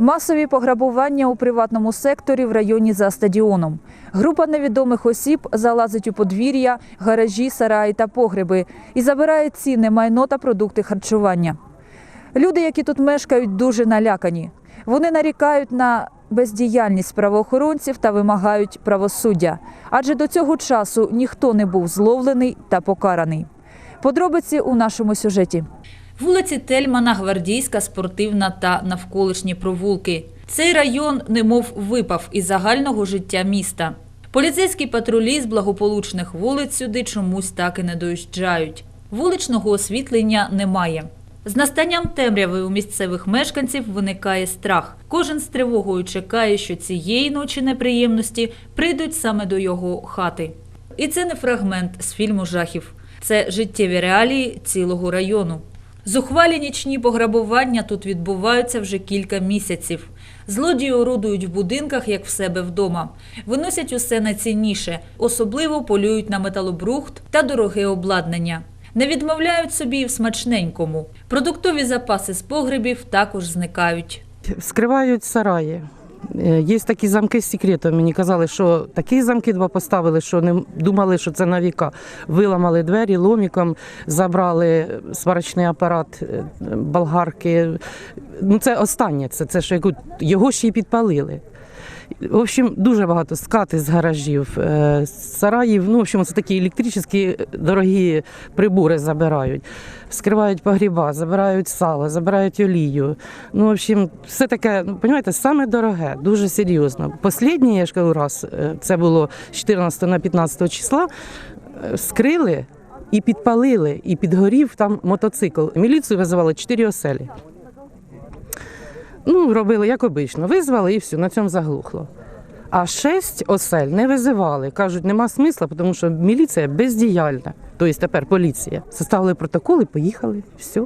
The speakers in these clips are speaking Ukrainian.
Масові пограбування у приватному секторі в районі за стадіоном. Група невідомих осіб залазить у подвір'я, гаражі, сараї та погреби і забирає цінне майно та продукти харчування. Люди, які тут мешкають, дуже налякані. Вони нарікають на бездіяльність правоохоронців та вимагають правосуддя, адже до цього часу ніхто не був зловлений та покараний. Подробиці у нашому сюжеті. Вулиці Тельмана, Гвардійська, Спортивна та навколишні провулки. Цей район немов випав із загального життя міста. Поліцейські патрулі з благополучних вулиць сюди чомусь так і не доїжджають. Вуличного освітлення немає. З настанням темряви у місцевих мешканців виникає страх. Кожен з тривогою чекає, що цієї ночі неприємності прийдуть саме до його хати. І це не фрагмент з фільму жахів. Це життєві реалії цілого району. Зухвалі нічні пограбування тут відбуваються вже кілька місяців. Злодії орудують в будинках, як в себе вдома. Виносять усе найцінніше, особливо полюють на металобрухт та дороге обладнання. Не відмовляють собі і в смачненькому. Продуктові запаси з погребів також зникають. Скривають сараї. Е, Є такі замки з секретом. Мені казали, що такі замки два поставили, що не думали, що це на віка. Виламали двері ломіком, забрали сварочний апарат, е, болгарки. Ну, це останнє, це, це що його ще й підпалили. В общем, дуже багато скати з гаражів, е, сараїв. Ну, в общем, це такі електричні дорогі прибори забирають. Скривають погріба, забирають сало, забирають олію. Ну, в общем, все таке, ну, розумієте, саме дороге, дуже серйозно. Послідній, я ж кажу, раз, е, це було з 14 на 15 числа, е, скрили і підпалили, і підгорів там мотоцикл. Міліцію визивали чотири оселі. Ну, робили як обично, визвали і все, на цьому заглухло. А шість осель не визивали. Кажуть, нема смисла, тому що міліція бездіяльна. Тобто тепер поліція. Составили протокол і поїхали. Все.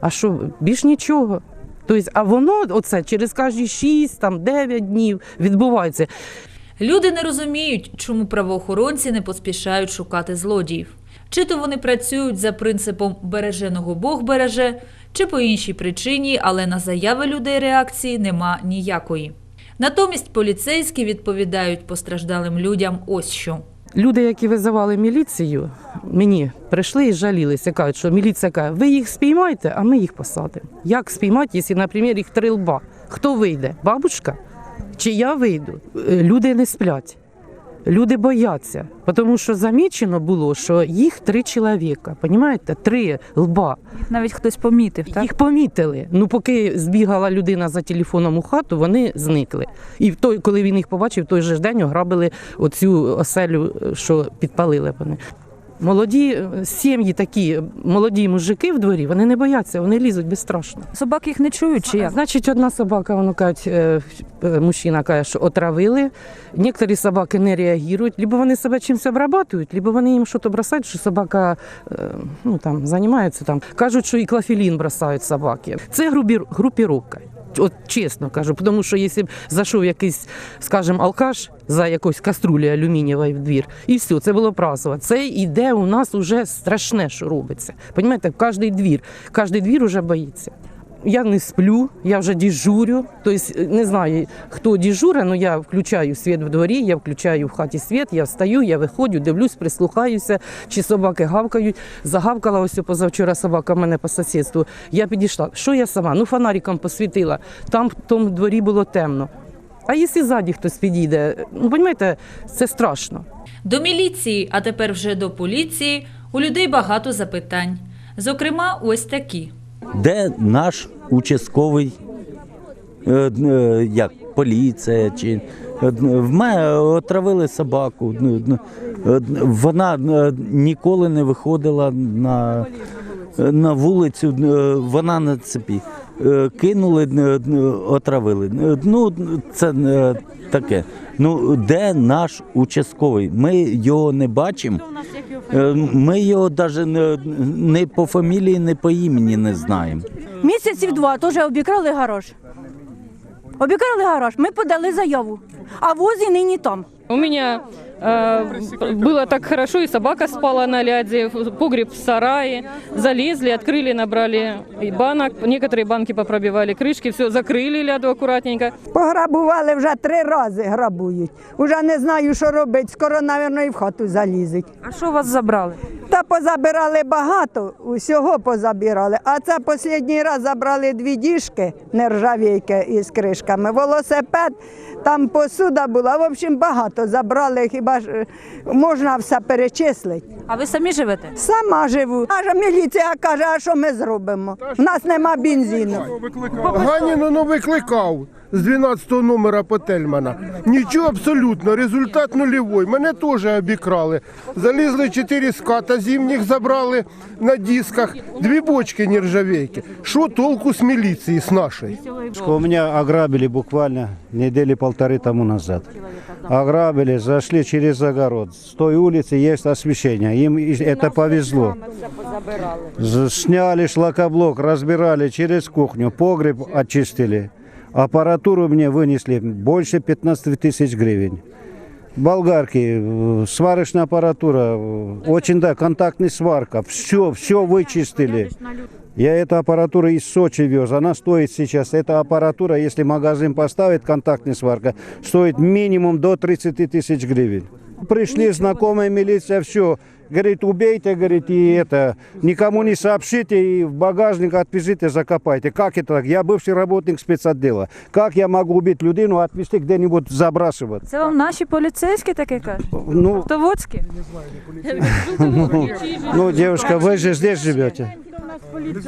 А що, більш нічого. Тобто, а воно оце через кожні 6, там, 9 днів відбувається. Люди не розуміють, чому правоохоронці не поспішають шукати злодіїв. Чи то вони працюють за принципом береженого Бог береже, чи по іншій причині, але на заяви людей реакції нема ніякої. Натомість поліцейські відповідають постраждалим людям ось що. Люди, які визивали міліцію, мені прийшли і жалілися. Кажуть, що міліція каже, ви їх спіймайте, а ми їх посадимо. Як спіймати, якщо, наприклад, їх три лба? Хто вийде? Бабушка? Чи я вийду? Е, Люди не сплять. Люди бояться, тому що замічено було, що їх три чоловіка, понімаєте? Три лба. Навіть хтось помітив, Їх помітили. Ну, поки збігала людина за телефоном у хату, вони зникли. І в той, коли він їх побачив, в той же день ограбили оцю оселю, що підпалили вони. Молоді е, сім'ї такі, молоді мужики в дворі, вони не бояться, вони лізуть безстрашно. Собаки їх не чують чи як? Значить, одна собака, воно кажуть, е, е, мужчина каже, що отравили. Некоторі собаки не реагують, либо вони себе чимось обрабатують, либо вони їм щось бросають, що собака ну, там, займається там. Кажуть, що і клофелін бросають собаки. Це групі, групіровка. От чесно кажу, тому що якщо б зайшов якийсь, скажімо, алкаш за якусь каструлі алюмінієвої в двір, і все, це було прасово. Це іде у нас уже страшне, що робиться. Понімаєте, кожний двір, кожний двір уже боїться. Я не сплю, я вже дежурю. Тобто не знаю, хто дежура, але я включаю світ в дворі, я включаю в хаті світ, я встаю, я виходжу, дивлюсь, прислухаюся, чи собаки гавкають. Загавкала ось позавчора собака мене по сусідству. Я підійшла. Що я сама? Ну, фонариком посвітила. Там в тому дворі було темно. А якщо ззаді хтось підійде, ну розумієте, це страшно. До міліції, а тепер вже до поліції, у людей багато запитань. Зокрема, ось такі. Де наш участковий, е, е, як поліція, чи е, в мене отравили собаку. Вона ніколи не виходила на, на вулицю, вона на цепі. Кинули, отравили. Ну, це таке. Ну, де наш участковий? Ми його не бачимо. Е, Ми його навіть не, не по фамілії, не по імені не знаємо. Місяців два теж обікрали гараж. Обікрали гараж. Ми подали заяву. а возі нині там. У меня э, было так хорошо, и собака спала на ляде, погреб в сарае. Залезли, открыли, набрали и банок. Некоторые банки попробивали крышки, все, закрыли ляду аккуратненько. Пограбували вже три рази грабують. Уже не знаю, що робити. Скоро, мабуть, і в хату залізуть. А що у вас забрали? Та позабирали багато, усього позабирали. А це останній раз забрали дві діжки нержавійки із кришками, велосипед, там посуда була. В общем, багато забрали, хіба ж е, можна все перечислити. А ви самі живете? Сама живу. Наша міліція каже, а що ми зробимо? У нас нема бензину. Ганіну ну викликав з 12 номера по Тельмана. Нічого абсолютно, результат нульовий. Мене теж обікрали. Залізли чотири ската зимніх, забрали на дисках, дві бочки нержавейки. Що толку з міліції, з нашої? У меня ограбили буквально недели полторы тому назад. Ограбили, зашли через огород. С той улицы есть освещение. Им и это повезло. З- Сняли шлакоблок, разбирали через кухню, погреб очистили. Аппаратуру мне вынесли больше 15 тысяч гривен. Болгарки, э, сварочная аппаратура, э, очень да, контактная сварка, все, все вычистили. Я эту аппаратуру из Сочи вез, она стоит сейчас, эта аппаратура, если магазин поставит, контактная сварка, стоит минимум до 30 тысяч гривен. Пришли знакомая милиция, все, говорит, убейте, говорит, и это, никому не сообщите, и в багажник отвезите, закопайте. Как это так? Я бывший работник спецотдела. Как я могу убить людину, отвезти где-нибудь забрасывать? Це вам наші поліцейські таке кажуть? Ну, Автоводські? Ну, девушка, вы же здесь живете.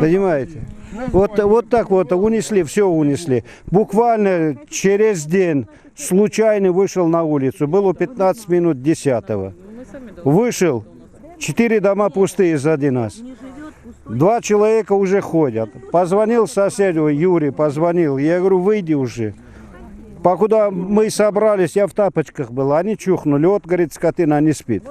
Понимаете? Вот, вот так вот унесли, все унесли. Буквально через день случайно вышел на улицу. Было 15 минут 10 Вышел, четыре дома пустые сзади нас. Два человека уже ходят. Позвонил соседу, Юрий позвонил. Я говорю, выйди уже. Покуда мы собрались, я в тапочках был, они чухнули. Вот, говорит, скотина не спит.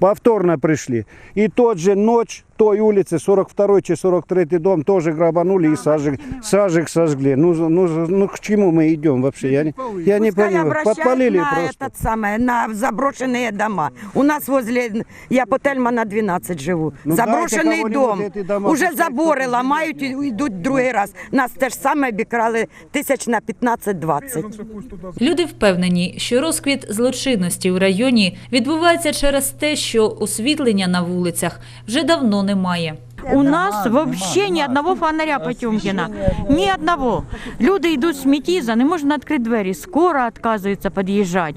Повторно пришли. И тот же ночь той улицы, 42 чи 43 дом, тоже грабанули и сажик, сажик сожгли. Ну, ну, ну, к чему мы идем вообще? Я не, я не Пускай понимаю. обращают Подпалили на просто. этот самое, на заброшенные дома. У нас возле, я по Тельмана 12 живу. Ну, Заброшений дайте дом. кого-нибудь эти дома Уже пускай забори хтось ламають і йдуть другий раз. Нас теж саме обікрали тисяч на 15-20. Люди впевнені, що розквіт злочинності у районі відбувається через те, що освітлення на вулицях вже давно немає. У нас вообще ни одного фонаря Потемкина. Ни одного. Люди йдуть з Метіза, не можна відкрити двері. Скоро відказуються під'їжджати.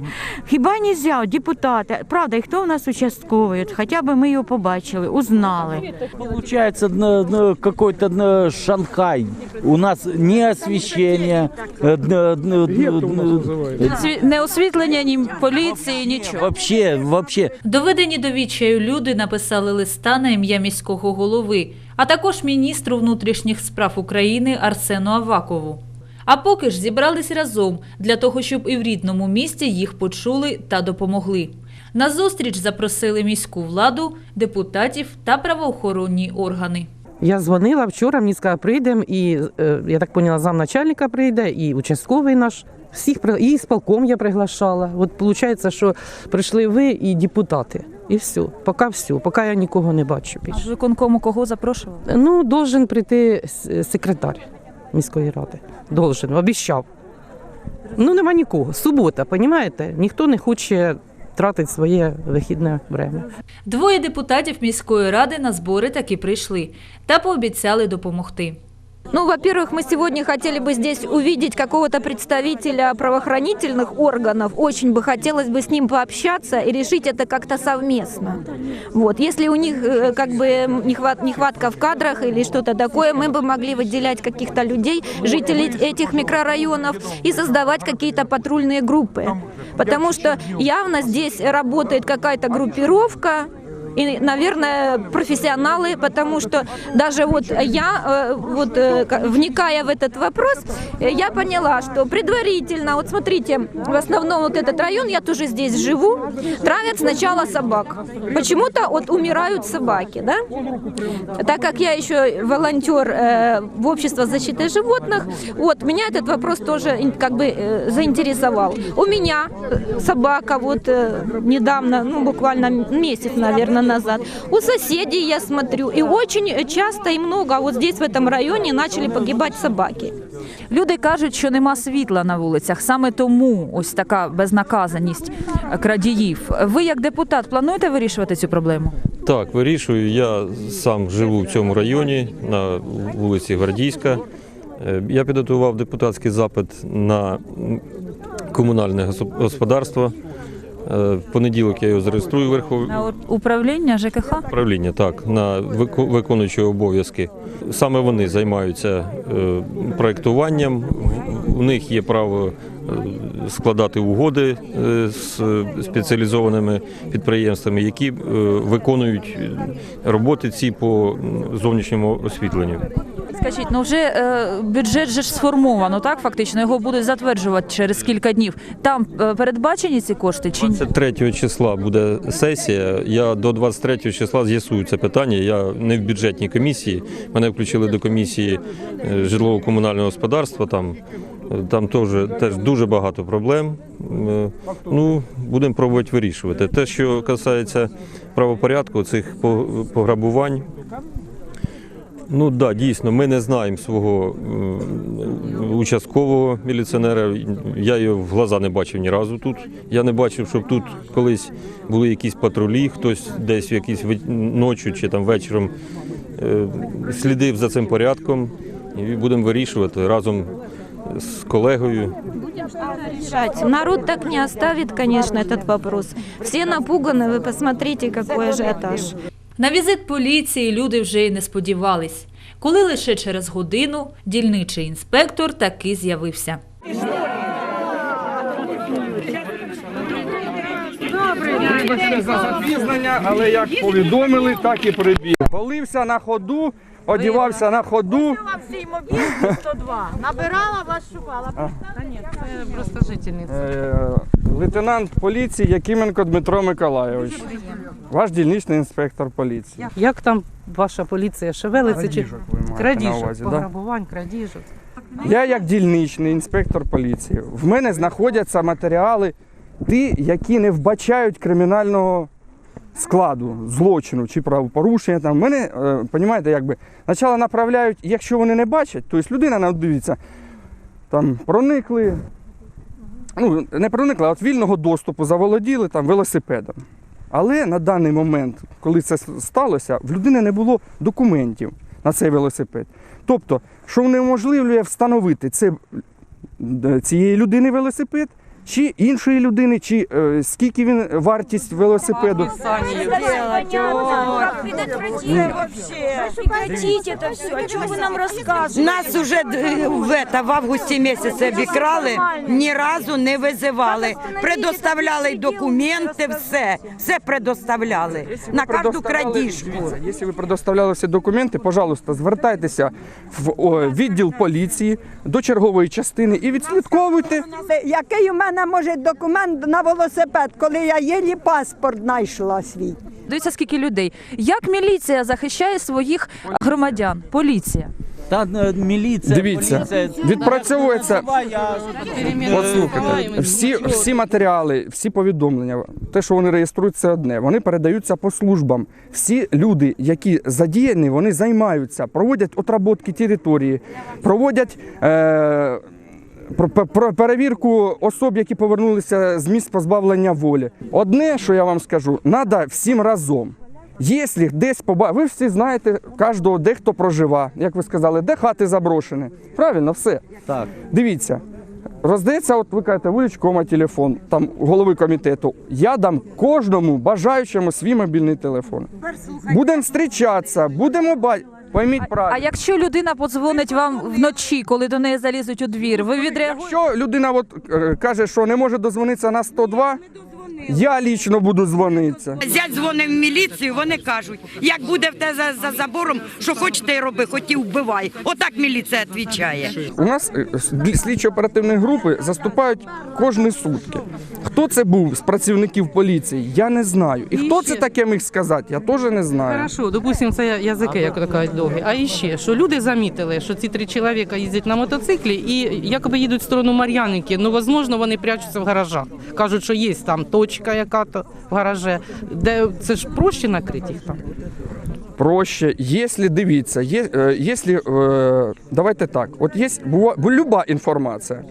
Хіба нельзя, депутати, правда, і хто у нас участковий? От Хоча б ми його побачили, узнали. Получается какой-то Шанхай. У нас не освещение. э, н- н- н- Сві- Не освітлення, ні поліції, нічого. Вообще, вообще. Доведені до відчаю люди написали листа на ім'я міського голови, а також міністру внутрішніх справ України Арсену Авакову. А поки ж зібрались разом для того, щоб і в рідному місті їх почули та допомогли. На зустріч запросили міську владу, депутатів та правоохоронні органи. Я дзвонила вчора, мені сказали, прийдемо, і е, я так поняла, замначальника прийде, і участковий наш. Всіх і з полком я приглашала. От виходить, що прийшли ви і депутати. І все. Поки все, поки я нікого не бачу А більше. з виконкому кого запрошували? Ну, должен прийти секретар міської ради. Должен, обіщав. Ну, нема нікого. Субота, розумієте? Ніхто не хоче тратити своє вихідне время. Двоє депутатів міської ради на збори таки прийшли та пообіцяли допомогти. Ну, во-первых, мы сегодня хотели бы здесь увидеть какого-то представителя правоохранительных органов. Очень бы хотелось бы с ним пообщаться и решить это как-то совместно. Вот. Если у них э, как бы нехват- нехватка в кадрах или что-то такое, мы бы могли выделять каких-то людей, жителей этих микрорайонов и создавать какие-то патрульные группы. Потому что явно здесь работает какая-то группировка, и, наверное, профессионалы, потому что даже вот я, э, вот э, ка- вникая в этот вопрос, э, я поняла, что предварительно, вот смотрите, в основном вот этот район, я тоже здесь живу, травят сначала собак. Почему-то вот умирают собаки, да? Так как я еще волонтер в общество защиты животных, вот меня этот вопрос тоже как бы заинтересовал. У меня собака вот недавно, ну буквально месяц, наверное, назад. У соседей я смотрю, и очень часто и много вот здесь в этом районе начали погибать собаки. Люди кажуть, що нема світла на вулицях. Саме тому ось така безнаказаність крадіїв. Ви, як депутат, плануєте вирішувати цю проблему? Так, вирішую. Я сам живу в цьому районі на вулиці Гвардійська. Е, Я підготував депутатський запит на комунальне господарство. Е, В понеділок я його зареєструю в Верховній На управління ЖКХ? управління, так, на виконуючі обов'язки. Саме вони займаються проектуванням. проєктуванням. У них є право е, складати угоди е, з спеціалізованими підприємствами, які е, виконують роботи ці по зовнішньому освітленню. Скажіть, ну вже е, бюджет же ж сформовано, так фактично його будуть затверджувати через кілька днів. Там передбачені ці кошти чи ні? 23 числа буде сесія. Я до 23 числа з'ясую це питання. Я не в бюджетній комісії. Мене включили до комісії житлово-комунального господарства. Там, там теж, теж дуже багато проблем. Ну, будемо пробувати вирішувати. Те, що касається правопорядку, цих пограбувань. Ну так, да, дійсно, ми не знаємо свого участкового міліціонера. Я його в глаза не бачив ні разу тут. Я не бачив, щоб тут колись були якісь патрулі, хтось десь в якійсь ночі чи там вечором е, слідив за цим порядком. І будемо вирішувати разом з колегою. решать. Народ так не оставит, конечно, этот вопрос. Все напуганы, вы посмотрите, какой ажиотаж. На візит поліції люди вже й не сподівались, коли лише через годину дільничий інспектор таки з'явився. Вибачте за запізнення, але як повідомили, так і прибіг. Голився на ходу, одівався на ходу. Набирала вас, шукала. Е, Лейтенант поліції Якименко Дмитро Миколайович. Ваш дільничний інспектор поліції. Як там ваша поліція шевелиться? Чи Крадіжок ви маєте на крадіжок, увазі, да? пограбувань, крадіжок? Я як дільничний інспектор поліції. В мене знаходяться матеріали, ті, які не вбачають кримінального складу, злочину чи правопорушення. Там мене, е, понімаєте, якби спочатку направляють, якщо вони не бачать, тобто людина ну, дивіться, там проникли. Ну, не проникли, а от вільного доступу заволоділи там велосипедом. Але на даний момент, коли це сталося, в людини не було документів на цей велосипед. Тобто, що унеможливлює встановити це е, цієї людини велосипед, чи іншої людини, чи е, скільки він вартість велосипеду. Прекратите это все. О чем вы нам рассказываете? Нас уже д- в, это, в августі місяці обікрали, ні разу не визивали. Предоставляли й документи, все, все предоставляли. На кожну Предоставляли- крадіжку. Дивіться, Якщо ви предоставляли всі документи, пожалуйста, звертайтеся в о, відділ поліції до чергової частини і відслідковуйте. Який у мене може документ на велосипед, коли я єлі паспорт знайшла свій? Дивіться, скільки людей. Як міліція захищає своїх громадян? Поліція. Та е, міліція, Дивіться, поліція, відпрацьовується. Послухайте, всі, всі матеріали, всі повідомлення, те, що вони реєструють, це одне. Вони передаються по службам. Всі люди, які задіяні, вони займаються, проводять отработки території, проводять. Е- про, перевірку особ, які повернулися з місць позбавлення волі. Одне, що я вам скажу, треба всім разом. Якщо десь поба... ви всі знаєте кожного, де хто прожива, як ви сказали, де хати заброшені. Правильно, все. Так. Дивіться, роздається, от ви кажете, вуличкома телефон, там голови комітету. Я дам кожному бажаючому свій мобільний телефон. Будемо зустрічатися, будемо бачити. Пойміть А правильно. якщо людина подзвонить вам вночі, коли до неї залізуть у двір, ви відреагуєте? Якщо людина от, е, каже, що не може дозвонитися на 102, Я лічно буду дзвонитися. Зять дзвонив в міліцію, вони кажуть, як буде в те за, за забором, що хочете роби, хоті вбивай. Отак міліція відповідає. У нас е, слідчо-оперативні групи заступають кожні сутки. Хто це був з працівників поліції, я не знаю. І хто це таке міг сказати, я теж не знаю. Хорошо, допустим, це язики, як то кажуть, довгі. А іще, що люди замітили, що ці три чоловіка їздять на мотоциклі і якоби їдуть в сторону Мар'яники. Ну, можливо, вони прячуться в гаражах. Кажуть, що є там точка яка-то в гараже, де це ж проще накрити їх там. проще, якщо дивіться, є, е, якщо, е, давайте так, от є будь-яка інформація.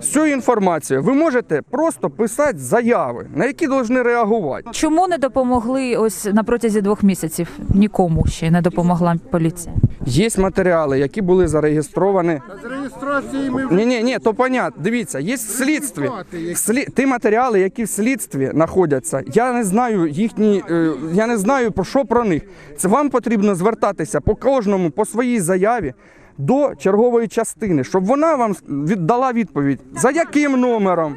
З цією інформацією ви можете просто писати заяви, на які повинні реагувати. Чому не допомогли ось на протязі двох місяців? Нікому ще не допомогла поліція. Є матеріали, які були зареєстровані. З реєстрації ми Ні, ні, ні, то понятно. Дивіться, є в слідстві. В слі... Ті матеріали, які в слідстві знаходяться, я не знаю їхні, е, я не знаю про що про них. Це вам потрібно звертатися по кожному, по своїй заяві до чергової частини, щоб вона вам віддала відповідь, за яким номером.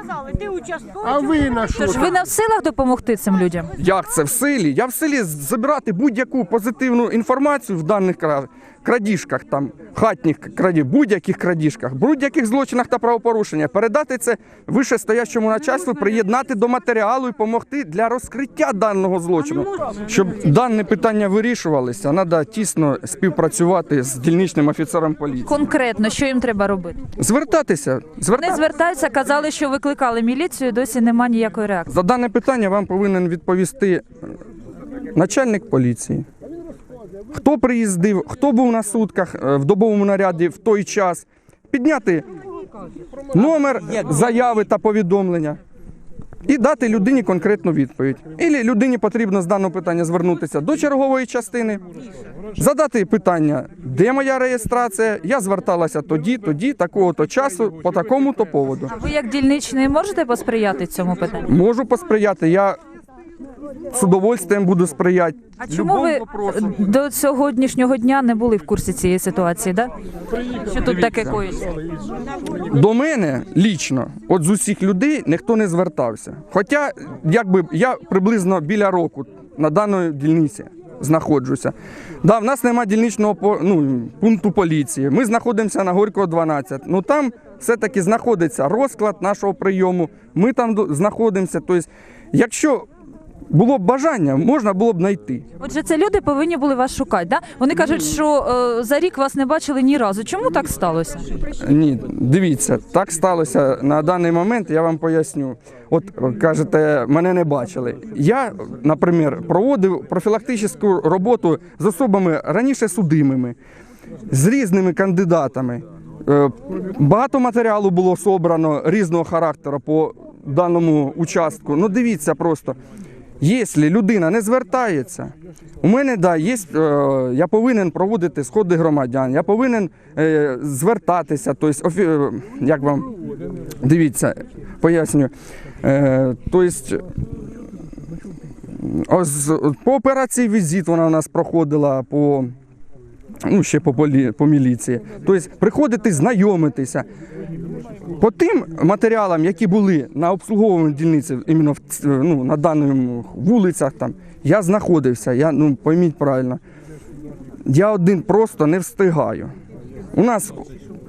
Сказали, ти участковий. а ви на що? Тож ви не в силах допомогти цим людям? Як це в силі? Я в силі забирати будь-яку позитивну інформацію в даних крадіжках, там хатніх краді, будь-яких крадіжках, будь-яких злочинах та правопорушеннях, передати це вищестоящому начальству, приєднати до матеріалу і допомогти для розкриття даного злочину. Щоб дане питання вирішувалися, треба тісно співпрацювати з дільничним офіцером поліції. Конкретно, що їм треба робити? Звертатися, звертатися. звертаються, казали, що викликали міліцію, досі немає ніякої реакції. За дане питання вам повинен відповісти е, начальник поліції. Хто приїздив, хто був на сутках е, в добовому наряді в той час, підняти номер заяви та повідомлення і дати людині конкретну відповідь. Ілі людині потрібно з даного питання звернутися до чергової частини, задати питання, де моя реєстрація, я зверталася тоді, тоді, такого-то часу, по такому-то поводу. А Ви як дільничний можете посприяти цьому питанню? Можу посприяти. Я з удовольствием буду сприяти. А чому ви вопросу. до сьогоднішнього дня не були в курсі цієї ситуації? Да? Що тут таке коїться? До мене лічно, от з усіх людей, ніхто не звертався. Хоча, якби я приблизно біля року на даної дільниці знаходжуся. Да, в нас немає дільничного ну, пункту поліції. Ми знаходимося на Горького 12. Ну там все-таки знаходиться розклад нашого прийому. Ми там знаходимося. Тобто, якщо було б бажання, можна було б знайти. Отже, це люди повинні були вас шукати. Да? Вони кажуть, що е, за рік вас не бачили ні разу. Чому так сталося? Ні, дивіться, так сталося на даний момент. Я вам поясню. От кажете, мене не бачили. Я, наприклад, проводив профілактичну роботу з особами раніше судимими, з різними кандидатами. Е, Багато матеріалу було собрано різного характеру по даному участку. Ну, дивіться просто. Якщо людина не звертається, у мене да, є, е, я повинен проводити сходи громадян, я повинен е, звертатися. Тобто, як вам дивіться, пояснюю. Тобто, по операції візит вона у нас проходила по. Ну, ще по, полі, по міліції. Тобто приходити знайомитися. По тим матеріалам, які були на обслуговуванні дільниці, іменно в, ну, на даних вулицях, там, я знаходився, я, ну, пойміть правильно, я один просто не встигаю. У нас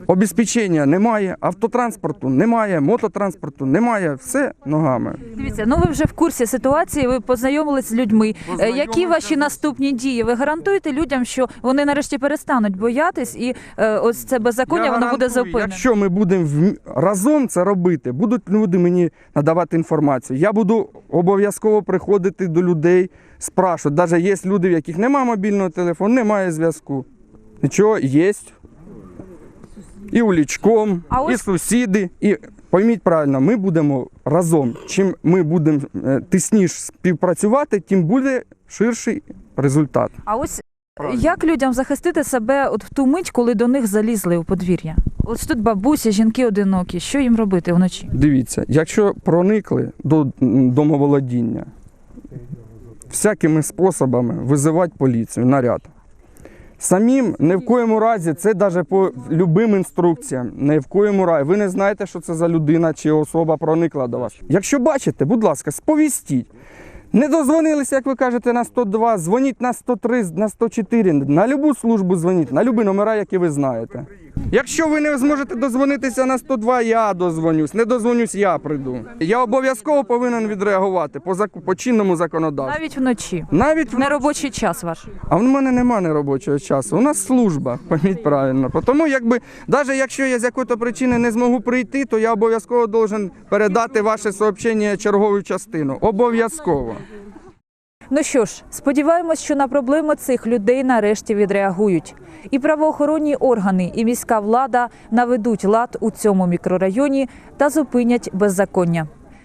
обезпечення немає, автотранспорту немає, мототранспорту немає, все ногами. Дивіться, ну ви вже в курсі ситуації, ви познайомились з людьми. Е, Які ваші наступні дії? Ви гарантуєте людям, що вони нарешті перестануть боятись, і е, ось це беззаконня Я воно буде зупинено? Якщо ми будемо в- разом це робити, будуть люди мені надавати інформацію. Я буду обов'язково приходити до людей, спрашувати. Навіть є люди, в яких немає мобільного телефону, немає зв'язку. Нічого, є. І улічком, А і ось- сусіди. І пойміть правильно, ми будемо разом. Чим ми будемо е, тисніше співпрацювати, тим буде ширший результат. А ось як людям захистити себе от в ту мить, коли до них залізли у подвір'я? Ось тут бабусі, жінки одинокі. Що їм робити вночі? Дивіться, якщо проникли до домоволодіння, всякими способами визивати поліцію, наряд. Самим ні в коєму разі, це навіть по любим інструкціям. Ні в коєму разі. Ви не знаєте, що це за людина чи особа проникла до вас. Якщо бачите, будь ласка, сповістіть. Не дозвонилися, як ви кажете, на 102, дзвоніть на 103, на 104, на любу службу дзвоніть, на любі номера, які ви знаєте. Якщо ви не зможете дозвонитися на 102, я дозвонюсь. Не дозвонюсь, я прийду. Я обов'язково повинен відреагувати по, зак... по чинному законодавству. Навіть вночі. Навіть в Неробочий час ваш. а в мене немає неробочого часу. У нас служба, пам'ять правильно. Тому, якби, навіть якщо я з якоїсь причини не зможу прийти, то я обов'язково должен передати ваше сообщення чергову частину. Обов'язково. Ну що ж, сподіваємось, що на проблеми цих людей нарешті відреагують. І правоохоронні органи, і міська влада наведуть лад у цьому мікрорайоні та зупинять беззаконня.